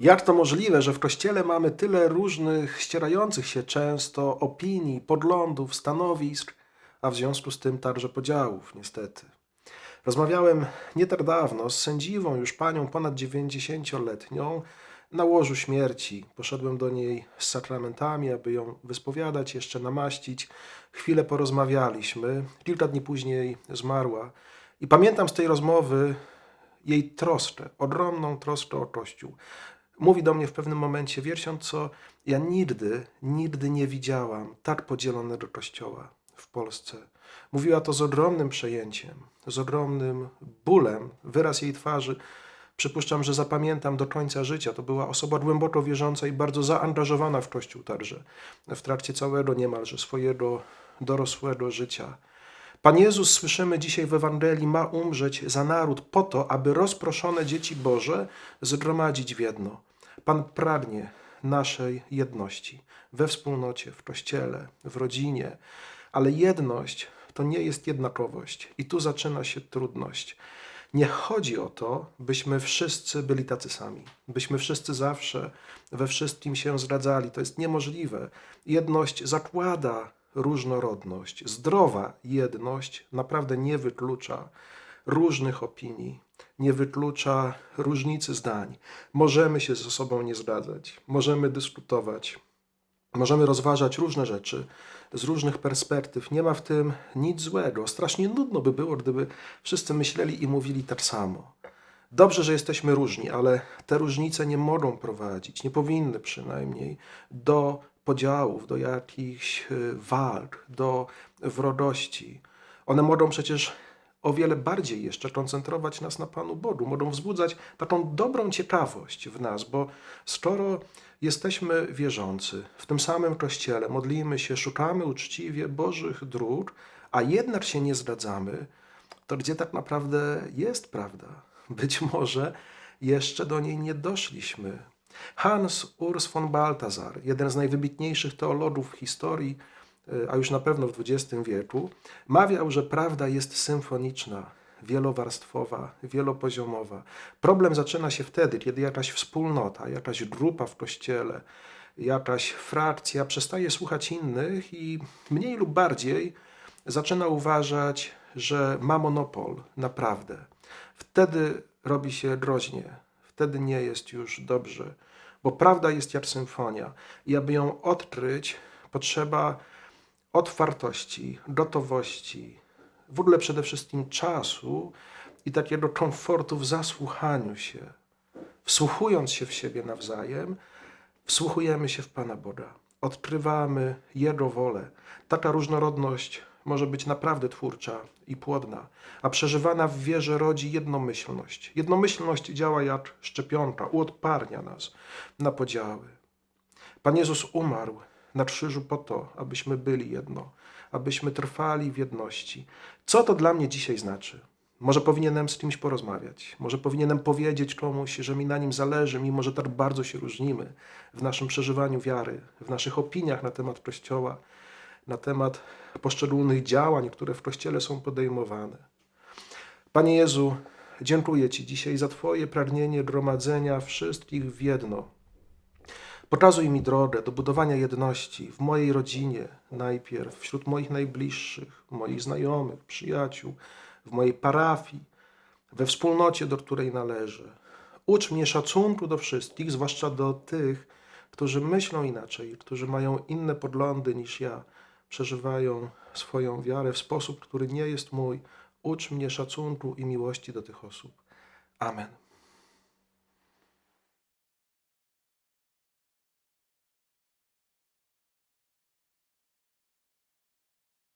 Jak to możliwe, że w kościele mamy tyle różnych, ścierających się często opinii, poglądów, stanowisk, a w związku z tym także podziałów, niestety. Rozmawiałem nie tak dawno z sędziwą, już panią ponad 90-letnią, na łożu śmierci. Poszedłem do niej z sakramentami, aby ją wyspowiadać, jeszcze namaścić. Chwilę porozmawialiśmy. Kilka dni później zmarła. I pamiętam z tej rozmowy jej troskę, ogromną troskę o Kościół. Mówi do mnie w pewnym momencie, wierząc co, ja nigdy, nigdy nie widziałam tak podzielonego Kościoła w Polsce. Mówiła to z ogromnym przejęciem, z ogromnym bólem. Wyraz jej twarzy, przypuszczam, że zapamiętam do końca życia. To była osoba głęboko wierząca i bardzo zaangażowana w Kościół także, w trakcie całego niemalże swojego dorosłego życia. Pan Jezus, słyszymy dzisiaj w Ewangelii, ma umrzeć za naród po to, aby rozproszone dzieci Boże zgromadzić w jedno. Pan pragnie naszej jedności we wspólnocie, w kościele, w rodzinie, ale jedność to nie jest jednakowość i tu zaczyna się trudność. Nie chodzi o to, byśmy wszyscy byli tacy sami, byśmy wszyscy zawsze we wszystkim się zgadzali. To jest niemożliwe. Jedność zakłada różnorodność. Zdrowa jedność naprawdę nie wyklucza różnych opinii, nie wyklucza różnicy zdań. Możemy się ze sobą nie zgadzać, możemy dyskutować, możemy rozważać różne rzeczy z różnych perspektyw. Nie ma w tym nic złego. Strasznie nudno by było, gdyby wszyscy myśleli i mówili tak samo. Dobrze, że jesteśmy różni, ale te różnice nie mogą prowadzić, nie powinny przynajmniej do podziałów, do jakichś y, walk, do wrogości. One mogą przecież o wiele bardziej jeszcze koncentrować nas na Panu Bogu, mogą wzbudzać taką dobrą ciekawość w nas, bo skoro jesteśmy wierzący w tym samym kościele, modlimy się, szukamy uczciwie Bożych dróg, a jednak się nie zgadzamy, to gdzie tak naprawdę jest prawda? Być może jeszcze do niej nie doszliśmy. Hans Urs von Balthasar, jeden z najwybitniejszych teologów w historii, y, a już na pewno w XX wieku, mawiał, że prawda jest symfoniczna, wielowarstwowa, wielopoziomowa. Problem zaczyna się wtedy, kiedy jakaś wspólnota, jakaś grupa w kościele, jakaś frakcja przestaje słuchać innych i mniej lub bardziej zaczyna uważać, że ma monopol na prawdę. Wtedy robi się groźnie, wtedy nie jest już dobrze, bo prawda jest jak symfonia i aby ją odkryć, potrzeba otwartości, gotowości, w ogóle przede wszystkim czasu i takiego komfortu w zasłuchaniu się. Wsłuchując się w siebie nawzajem, wsłuchujemy się w Pana Boga, odkrywamy Jego wolę. Taka różnorodność może być naprawdę twórcza i płodna, a przeżywana w wierze rodzi jednomyślność. Jednomyślność działa jak szczepionka, uodparnia nas na podziały. Pan Jezus umarł na krzyżu po to, abyśmy byli jedno, abyśmy trwali w jedności. Co to dla mnie dzisiaj znaczy? Może powinienem z kimś porozmawiać, może powinienem powiedzieć komuś, że mi na nim zależy, mimo że tak bardzo się różnimy w naszym przeżywaniu wiary, w naszych opiniach na temat Kościoła, na temat poszczególnych działań, które w Kościele są podejmowane. Panie Jezu, dziękuję Ci dzisiaj za Twoje pragnienie gromadzenia wszystkich w jedno. Pokazuj mi drogę do budowania jedności w mojej rodzinie, najpierw wśród moich najbliższych, moich znajomych, przyjaciół, w mojej parafii, we wspólnocie, do której należę. Ucz mnie szacunku do wszystkich, zwłaszcza do tych, którzy myślą inaczej, którzy mają inne poglądy niż ja, przeżywają swoją wiarę w sposób, który nie jest mój. Ucz mnie szacunku i miłości do tych osób. Amen.